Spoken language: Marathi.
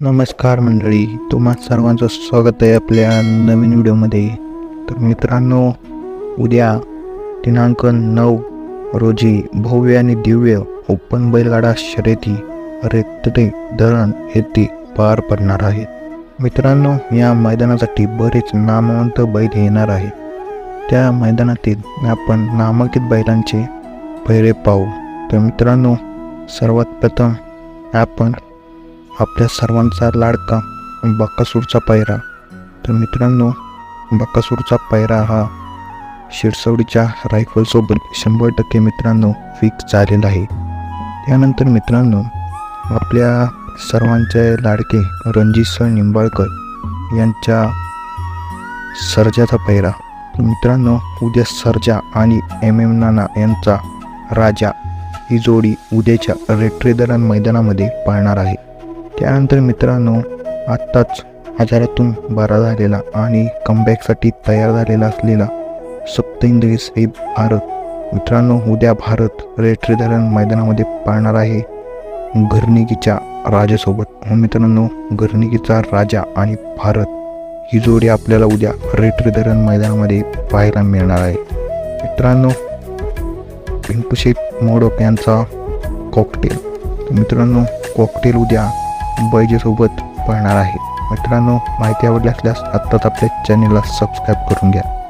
नमस्कार मंडळी तुम्हा सर्वांचं स्वागत आहे आपल्या नवीन व्हिडिओमध्ये. तर मित्रांनो उद्या दिनांक नऊ रोजी भव्य आणि दिव्य ओपन बैलगाडा शर्यती रेतडे धरण येथे पार पडणार आहेत मित्रांनो या मैदानासाठी बरेच नामवंत बैल येणार आहे त्या मैदानातील आपण नामांकित बैलांचे पैरे पाहू. तर मित्रांनो सर्वात प्रथम आपण आपल्या सर्वांचा लाडका बक्कासूरचा पैरा तर मित्रांनो बक्कासूरचा पैरा हा शिरसवडीच्या रायफलसोबत शंभर टक्के मित्रांनो फिक्स झालेला आहे. त्यानंतर मित्रांनो आपल्या सर्वांचे लाडके रणजित सर निंबाळकर यांच्या सर्जाचा पैरा मित्रांनो उद्या सर्जा आणि एम एम नाना यांचा राजा ही जोडी उद्याच्या रेट्रेदरन मैदानामध्ये पाळणार आहे. त्यानंतर मित्रांनो आत्ताच आजारातून बरा झालेला आणि कमबॅकसाठी तयार झालेला असलेला सप्तेंद्रिय साहेब भारत मित्रांनो उद्या भारत रेट्री धरण मैदानामध्ये पाळणार आहे घरनिकीच्या राजासोबत. हो मित्रांनो घरनिकीचा राजा आणि भारत ही जोडी आपल्याला उद्या रेट्री धरण मैदानामध्ये पाहायला मिळणार आहे. मित्रांनो पिंटू शेठ मोडक यांचा कॉकटेल मित्रांनो कॉकटेल उद्या बैजेसोबत पाहणार आहे. मित्रांनो माहिती आवडली असल्यास आत्ताच आपल्या चॅनेलला सबस्क्राईब करून घ्या.